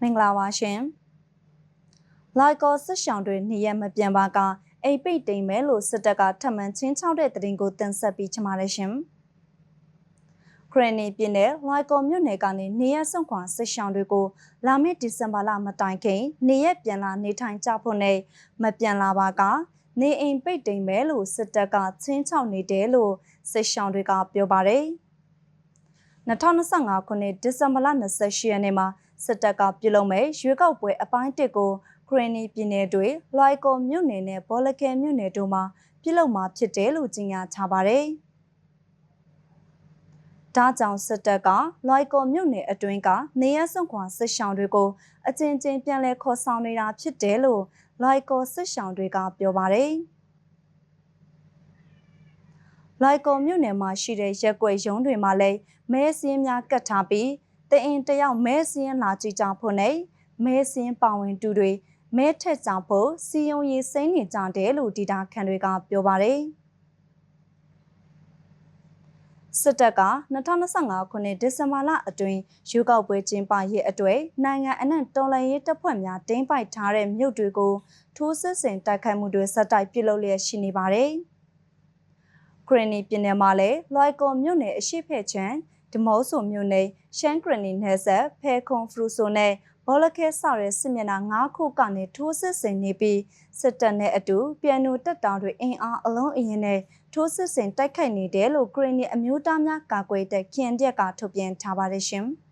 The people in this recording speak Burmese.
မင်္ဂလာပါရှင်လိုက်ကောစစ်ဆောင်တွေနေရမပြန်ပါကအိမ်ပိတ်တိမ်မဲလို့စစ်တပ်ကထပ်မံချင်းချောက်တဲ့တရင်ကိုတင်ဆက်ပြီးချမှာလဲရှင်ခရနီပြည်နယ်လိုက်ကောမြို့နယ်ကနေနေရဆုံခွာစစ်ဆောင်တွေကိုလာမယ့်ဒီဇင်ဘာလမတိုင်ခင်နေရပြန်လာနေထိုင်ကြဖို့နဲ့မပြန်လာပါကနေအိမ်ပိတ်တိမ်မဲလို့စစ်တပ်ကချင်းချောက်နေတယ်လို့စစ်ဆောင်တွေကပြောပါတယ်2025ခုနှစ်ဒီဇင်ဘာလ28ရက်နေ့မှာ စစ်တပ်ကပြုလုပ်မဲ့ရွေးကောက်ပွဲအပိုင်းတစ်ကိုခရနီပြည်နယ်တွေလွိုင်ကော်မြို့နယ်နဲ့ဘောလကဲမြို့နယ်တို့မှာပြုလုပ်မှာဖြစ်တယ်လို့ကြေညာထားပါတယ်။ဒါကြောင့်စစ်တပ်ကလွိုင်ကော်မြို့နယ်အတွင်းကနေရစွန့်ခွာစစ်ဆောင်တွေကိုအကျဉ်းချင်းပြန်လည်ခေါ်ဆောင်နေတာဖြစ်တယ်လို့လွိုင်ကော်စစ်ဆောင်တွေကပြောပါတယ်။လိုက်ကုံမြို့နယ်မှာရှိတဲ့ရက်ွက်ရုံးတွေမှာလည်းမဲစင်းများကတ်ထားပြီး တအင်တယောက်မဲစင်းလာကြည့်ကြဖို့နဲ့မဲစင်းပါဝင်တူတွေမဲထက်ကြဖို့စီယုံရေးစိမ့်နေကြတယ်လို့ဒီတာခန်တွေကပြောပါတယ်စစ်တပ်က2025ခုနှစ်ဒီဇင်ဘာလအတွင်းရွေးကောက်ပွဲကျင်းပရေးအတွေ့နိုင်ငံအနှံ့တော်လှန်ရေးတပ်ဖွဲ့များတင်းပိုက်ထားတဲ့မြို့တွေကိုထိုးစစ်ဆင်တိုက်ခိုက်မှုတွေဆက်တိုက်ပြုလုပ်လျက်ရှိနေပါတယ်။ခရနီပြည်နယ်မှာလည်းလွိုင်ကော်မြို့နယ်အရှိဖက်ချမ်း ဒမော့ဆိုမြို့နယ်ရှမ်းခရနီနယ်ဆက်ဖဲခွန်ဖရူဆိုနဲ့ဘောလခဲစတဲ့စစ်မျက်နှာ၅ခုကနေထိုးစစ်ဆင်နေပြီးစစ်တပ်နဲ့အတူပြန်နိုတက်တာတွေအင်အားအလုံးအရင်နဲ့ထိုးစစ်ဆင်တိုက်ခိုက်နေတယ်လို့ခရနီအမျိုးသားများကာကွယ်တဲ့ခင်ရက်ကထုတ်ပြန်ထားပါတယ်ရှင်။